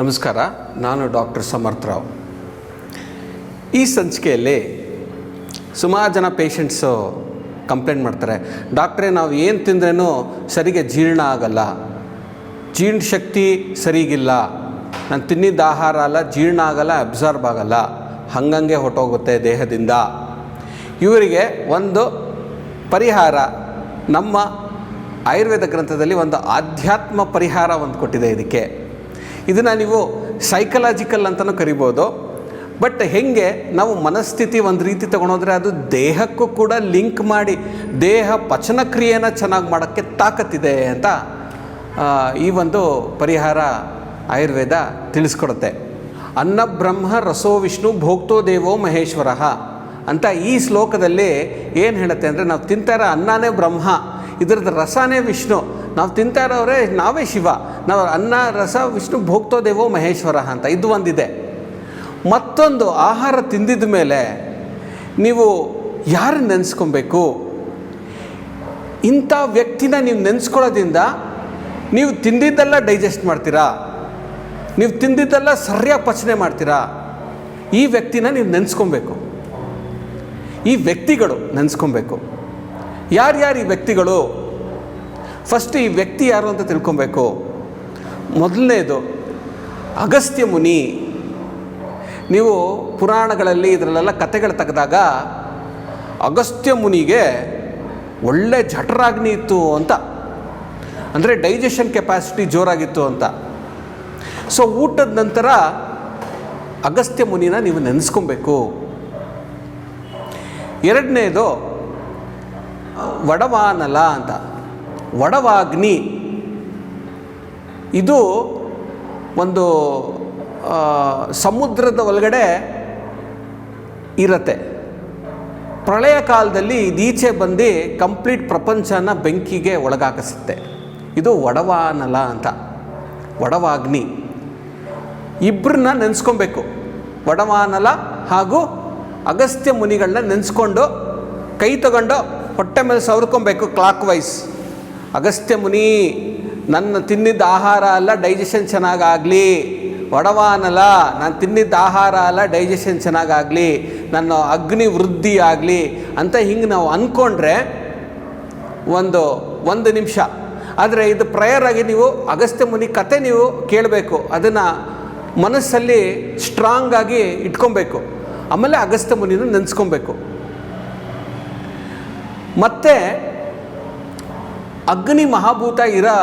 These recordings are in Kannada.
ನಮಸ್ಕಾರ, ನಾನು ಡಾಕ್ಟರ್ ಸಮರ್ಥ್ ರಾವ್. ಈ ಸಂಚಿಕೆಯಲ್ಲಿ ಸುಮಾರು ಜನ ಪೇಷಂಟ್ಸು ಕಂಪ್ಲೇಂಟ್ ಮಾಡ್ತಾರೆ. ಡಾಕ್ಟ್ರೇ, ನಾವು ಏನು ತಿಂದ್ರೂ ಸರಿಗೆ ಜೀರ್ಣ ಆಗಲ್ಲ. ಜೀರ್ಣ ಶಕ್ತಿ ಸರಿಗಿಲ್ಲ. ನಾನು ತಿನ್ನಿದ್ದ ಆಹಾರ ಅಲ್ಲ, ಜೀರ್ಣ ಆಗಲ್ಲ ಅಬ್ಸಾರ್ಬ್ ಆಗಲ್ಲ. ಹಂಗಂಗೆ ಹೊಟ್ಟೋಗುತ್ತೆ ದೇಹದಿಂದ. ಇವರಿಗೆ ಒಂದು ಪರಿಹಾರ, ನಮ್ಮ ಆಯುರ್ವೇದ ಗ್ರಂಥದಲ್ಲಿ ಒಂದು ಆಧ್ಯಾತ್ಮ ಪರಿಹಾರ ಒಂದು ಕೊಟ್ಟಿದೆ ಇದಕ್ಕೆ. ಇದನ್ನು ನೀವು ಸೈಕಲಾಜಿಕಲ್ ಅಂತಲೂ ಕರಿಬೋದು. ಬಟ್ ಹೆಂಗೆ ನಾವು ಮನಸ್ಥಿತಿ ಒಂದು ರೀತಿ ತಗೊಂಡೋದ್ರೆ ಅದು ದೇಹಕ್ಕೂ ಕೂಡ ಲಿಂಕ್ ಮಾಡಿ ದೇಹ ಪಚನ ಕ್ರಿಯೆನ ಚೆನ್ನಾಗಿ ಮಾಡೋಕ್ಕೆ ತಾಕತ್ತಿದೆ ಅಂತ ಈ ಒಂದು ಪರಿಹಾರ ಆಯುರ್ವೇದ ತಿಳಿಸ್ಕೊಡುತ್ತೆ. ಅನ್ನ ಬ್ರಹ್ಮ ರಸೋ ವಿಷ್ಣು ಭೋಕ್ತೋ ದೇವೋ ಮಹೇಶ್ವರ ಅಂತ ಈ ಶ್ಲೋಕದಲ್ಲಿ ಏನು ಹೇಳುತ್ತೆ ಅಂದರೆ ನಾವು ತಿಂತಾ ಇರೋ ಅನ್ನನೇ ಬ್ರಹ್ಮ, ಇದ್ರದ್ದು ರಸನೇ ವಿಷ್ಣು ನಾವು ತಿಂತಾ ಇರೋರೆ ನಾವೇ ಶಿವ. ನಾವು ಅನ್ನ, ರಸ, ವಿಷ್ಣು, ಭೋಕ್ತೋ, ದೇವೋ, ಮಹೇಶ್ವರ ಅಂತ ಇದು ಒಂದಿದೆ. ಮತ್ತೊಂದು ಆಹಾರ ತಿಂದಿದ ಮೇಲೆ ನೀವು ಯಾರು ನೆನೆಸ್ಕೊಬೇಕು? ಇಂಥ ವ್ಯಕ್ತಿನ ನೀವು ನೆನೆಸ್ಕೊಳ್ಳೋದ್ರಿಂದ ನೀವು ತಿಂದಿದ್ದೆಲ್ಲ ಡೈಜೆಸ್ಟ್ ಮಾಡ್ತೀರಾ? ನೀವು ತಿಂದಿದ್ದೆಲ್ಲ ಸರಿಯಾಗಿ ಪಚನೆ ಮಾಡ್ತೀರಾ? ಈ ವ್ಯಕ್ತಿನ ನೀವು ನೆನೆಸ್ಕೊಬೇಕು. ಈ ವ್ಯಕ್ತಿಗಳು ನೆನೆಸ್ಕೊಬೇಕು. ಯಾರ್ಯಾರು ಈ ವ್ಯಕ್ತಿಗಳು? ಫಸ್ಟ್ ಈ ವ್ಯಕ್ತಿ ಯಾರು ಅಂತ ತಿಳ್ಕೊಬೇಕು. ಮೊದಲನೇದು, ಅಗಸ್ತ್ಯ ಮುನಿ. ನೀವು ಪುರಾಣಗಳಲ್ಲಿ ಇದರಲ್ಲೆಲ್ಲ ಕತೆಗಳು ತೆಗೆದಾಗ, ಅಗಸ್ತ್ಯ ಮುನಿಗೆ ಒಳ್ಳೆ ಜಠರಾಗ್ನಿ ಇತ್ತು ಅಂತ. ಅಂದರೆ ಡೈಜೆಷನ್ ಕೆಪಾಸಿಟಿ ಜೋರಾಗಿತ್ತು ಅಂತ. ಸೊ ಊಟದ ನಂತರ ಅಗಸ್ತ್ಯ ಮುನಿನ ನೀವು ನೆನೆಸ್ಕೊಬೇಕು. ಎರಡನೇದು, ವಡವಾನಲ ಅಂತ. ವಡವಾಗ್ನಿ. ಇದು ಒಂದು ಸಮುದ್ರದ ಒಳಗಡೆ ಇರತ್ತೆ. ಪ್ರಳಯ ಕಾಲದಲ್ಲಿ ಇದೀಚೆ ಬಂದು ಕಂಪ್ಲೀಟ್ ಪ್ರಪಂಚನ ಬೆಂಕಿಗೆ ಒಳಗಾಕಿಸುತ್ತೆ ಇದು ವಡವಾನಲ ಅಂತ. ವಡವಾಗ್ನಿ. ಇಬ್ಬರನ್ನ ನೆನೆಸ್ಕೊಬೇಕು. ವಡವಾನಲ ಹಾಗೂ ಅಗಸ್ತ್ಯ ಮುನಿಗಳನ್ನ ನೆನೆಸ್ಕೊಂಡು ಕೈ ತಗೊಂಡು ಹೊಟ್ಟೆ ಮೇಲೆ ಸವರ್ಕೊಬೇಕು ಕ್ಲಾಕ್ ವೈಸ್ ಅಗಸ್ತ್ಯ ಮುನಿ, ನನ್ನ ತಿನ್ನಿದ್ದ ಆಹಾರ ಅಲ್ಲ ಡೈಜೆಷನ್ ಚೆನ್ನಾಗಾಗಲಿ. ವಡವಾನಲ, ನಾನು ತಿನ್ನಿದ್ದ ಆಹಾರ ಅಲ್ಲ ಡೈಜೆಷನ್ ಚೆನ್ನಾಗಾಗಲಿ. ನನ್ನ ಅಗ್ನಿ ವೃದ್ಧಿ ಆಗಲಿ ಅಂತ ಹಿಂಗೆ ನಾವು ಅಂದ್ಕೊಂಡ್ರೆ ಒಂದು ಒಂದು ನಿಮಿಷ. ಆದರೆ ಇದು ಪ್ರೇಯರ್ ಆಗಿ ನೀವು ಅಗಸ್ತ್ಯ ಮುನಿ ಕತೆ ನೀವು ಕೇಳಬೇಕು. ಅದನ್ನು ಮನಸ್ಸಲ್ಲಿ ಸ್ಟ್ರಾಂಗ್ ಆಗಿ ಇಟ್ಕೊಬೇಕು. ಆಮೇಲೆ ಅಗಸ್ತ್ಯ ಮುನಿನ ನೆನೆಸ್ಕೊಬೇಕು. ಮತ್ತು ಅಗ್ನಿ ಮಹಾಭೂತ ಇರೋ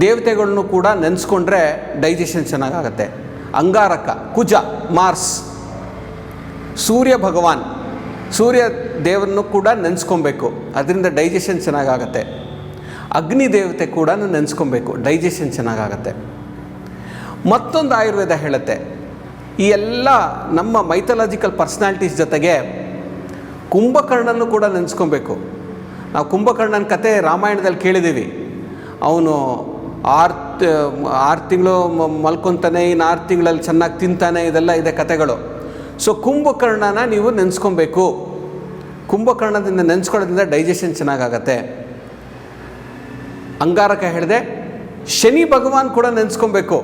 ದೇವತೆಗಳನ್ನು ಕೂಡ ನೆನೆಸ್ಕೊಂಡ್ರೆ ಡೈಜೆಷನ್ ಚೆನ್ನಾಗಾಗತ್ತೆ. ಅಂಗಾರಕ, ಕುಜ, ಮಾರ್ಸ್, ಸೂರ್ಯ ಭಗವಾನ್, ಸೂರ್ಯ ದೇವರನ್ನು ಕೂಡ ನೆನೆಸ್ಕೊಬೇಕು. ಅದರಿಂದ ಡೈಜೆಷನ್ ಚೆನ್ನಾಗಾಗತ್ತೆ. ಅಗ್ನಿ ದೇವತೆ ಕೂಡ ನೆನೆಸ್ಕೊಬೇಕು ಡೈಜೆಷನ್ ಚೆನ್ನಾಗಾಗತ್ತೆ. ಮತ್ತೊಂದು ಆಯುರ್ವೇದ ಹೇಳುತ್ತೆ. ಈ ಎಲ್ಲ ನಮ್ಮ ಮೈಥಲಾಜಿಕಲ್ ಪರ್ಸ್ನಾಲಿಟೀಸ್ ಜೊತೆಗೆ ಕುಂಭಕರ್ಣನ್ನು ಕೂಡ ನೆನೆಸ್ಕೊಬೇಕು. ನಾವು ಕುಂಭಕರ್ಣನ ಕತೆ ರಾಮಾಯಣದಲ್ಲಿ ಕೇಳಿದ್ದೀವಿ. ಅವನು ಆರು ಆರು ತಿಂಗಳು ಮಲ್ಕೊತಾನೆ, ಇನ್ನು ಆರು ತಿಂಗಳಲ್ಲಿ ಚೆನ್ನಾಗಿ ತಿಂತಾನೆ, ಇದೆಲ್ಲ ಇದೆ ಕತೆಗಳು. ಸೊ ಕುಂಭಕರ್ಣನ ನೀವು ನೆನೆಸ್ಕೊಬೇಕು. ಕುಂಭಕರ್ಣದಿಂದ ನೆನೆಸ್ಕೊಳ್ಳೋದ್ರಿಂದ ಡೈಜೆಷನ್ ಚೆನ್ನಾಗಾಗತ್ತೆ. ಅಂಗಾರಕ ಹೇಳಿದೆ, ಶನಿ ಭಗವಾನ್ ಕೂಡ ನೆನೆಸ್ಕೊಬೇಕು.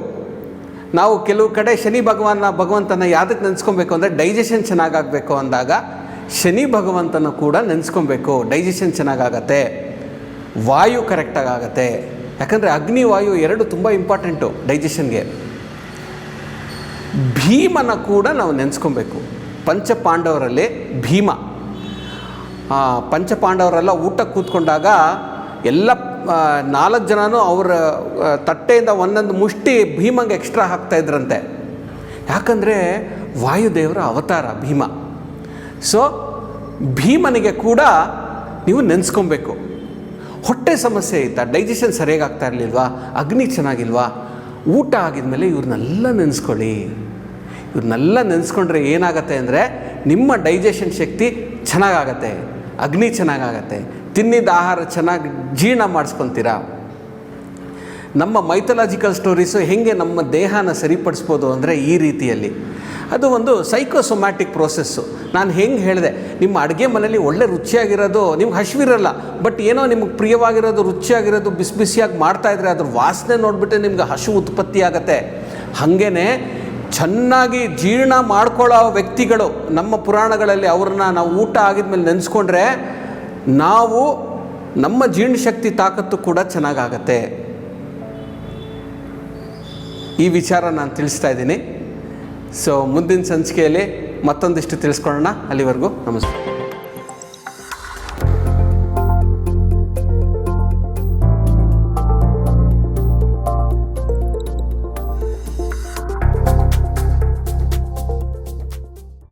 ನಾವು ಕೆಲವು ಕಡೆ ಶನಿ ಭಗವಾನ ಭಗವಂತನ ಯಾವುದಕ್ಕೆ ನೆನೆಸ್ಕೊಬೇಕು ಅಂದರೆ ಡೈಜೆಷನ್ ಚೆನ್ನಾಗಾಗಬೇಕು ಅಂದಾಗ ಶನಿ ಭಗವಂತನ ಕೂಡ ನೆನೆಸ್ಕೊಬೇಕು. ಡೈಜೆಷನ್ ಚೆನ್ನಾಗಾಗತ್ತೆ. ವಾಯು ಕರೆಕ್ಟಾಗಿ ಆಗತ್ತೆ ಯಾಕಂದರೆ ಅಗ್ನಿ, ವಾಯು ಎರಡು ತುಂಬ ಇಂಪಾರ್ಟೆಂಟು ಡೈಜೆಷನ್ಗೆ ಭೀಮನ ಕೂಡ ನಾವು ನೆನೆಸ್ಕೊಬೇಕು. ಪಂಚಪಾಂಡವರಲ್ಲಿ ಭೀಮ. ಪಂಚಪಾಂಡವರೆಲ್ಲ ಊಟಕ್ಕೆ ಕೂತ್ಕೊಂಡಾಗ ಎಲ್ಲ ನಾಲ್ಕು ಜನನೂ ಅವರ ತಟ್ಟೆಯಿಂದ ಒಂದೊಂದು ಮುಷ್ಟಿ ಭೀಮಂಗೆ ಎಕ್ಸ್ಟ್ರಾ ಹಾಕ್ತಾಯಿದ್ರಂತೆ ಯಾಕಂದರೆ ವಾಯುದೇವರ ಅವತಾರ ಭೀಮ. ಸೊ ಭೀಮನಿಗೆ ಕೂಡ ನೀವು ನೆನೆಸ್ಕೊಬೇಕು. ಹೊಟ್ಟೆ ಸಮಸ್ಯೆ ಇತ್ತ? ಡೈಜೆಷನ್ ಸರಿಯಾಗಿ ಆಗ್ತಾ ಇರಲಿಲ್ವಾ? ಅಗ್ನಿ ಚೆನ್ನಾಗಿಲ್ವಾ? ಊಟ ಆಗಿದ್ಮೇಲೆ ಇವ್ರನ್ನೆಲ್ಲ ನೆನೆಸ್ಕೊಳ್ಳಿ. ಇವ್ರನ್ನೆಲ್ಲ ನೆನೆಸ್ಕೊಂಡ್ರೆ ಏನಾಗುತ್ತೆ ಅಂದರೆ ನಿಮ್ಮ ಡೈಜೆಷನ್ ಶಕ್ತಿ ಚೆನ್ನಾಗಾಗತ್ತೆ. ಅಗ್ನಿ ಚೆನ್ನಾಗಾಗತ್ತೆ. ತಿನ್ನಿದ ಆಹಾರ ಚೆನ್ನಾಗಿ ಜೀರ್ಣ ಮಾಡಿಸ್ಕೊತೀರಾ? ನಮ್ಮ ಮೈಥಲಾಜಿಕಲ್ ಸ್ಟೋರೀಸು ಹೇಗೆ ನಮ್ಮ ದೇಹನ ಸರಿಪಡಿಸ್ಬೋದು ಅಂದರೆ ಈ ರೀತಿಯಲ್ಲಿ. ಅದು ಒಂದು ಸೈಕೋಸೊಮ್ಯಾಟಿಕ್ ಪ್ರೋಸೆಸ್ಸು ನಾನು ಹೆಂಗೆ ಹೇಳಿದೆ, ನಿಮ್ಮ ಅಡುಗೆ ಮನೇಲಿ ಒಳ್ಳೆ ರುಚಿಯಾಗಿರೋದು ನಿಮ್ಗೆ ಹಸಿವಿರಲ್ಲ ಬಟ್ ಏನೋ ನಿಮ್ಗೆ ಪ್ರಿಯವಾಗಿರೋದು, ರುಚಿಯಾಗಿರೋದು, ಬಿಸಿ ಬಿಸಿಯಾಗಿ ಮಾಡ್ತಾಯಿದ್ರೆ ಅದ್ರ ವಾಸನೆ ನೋಡಿಬಿಟ್ಟು ನಿಮ್ಗೆ ಹಸು ಉತ್ಪತ್ತಿ ಆಗುತ್ತೆ. ಹಾಗೇ ಚೆನ್ನಾಗಿ ಜೀರ್ಣ ಮಾಡ್ಕೊಳ್ಳೋ ವ್ಯಕ್ತಿಗಳು ನಮ್ಮ ಪುರಾಣಗಳಲ್ಲಿ ಅವ್ರನ್ನ ನಾವು ಊಟ ಆಗಿದ್ಮೇಲೆ ನೆನೆಸ್ಕೊಂಡ್ರೆ ನಾವು ನಮ್ಮ ಜೀರ್ಣಶಕ್ತಿ ತಾಕತ್ತು ಕೂಡ ಚೆನ್ನಾಗಾಗತ್ತೆ. ಈ ವಿಚಾರ ನಾನು ತಿಳಿಸ್ತಾ ಇದ್ದೀನಿ. ಸೊ ಮುಂದಿನ ಸಂಚಿಕೆಯಲ್ಲಿ ಮತ್ತೊಂದಿಷ್ಟು ತಿಳಿಸ್ಕೊಳ್ಳೋಣ. ಅಲ್ಲಿವರೆಗೂ ನಮಸ್ಕಾರ.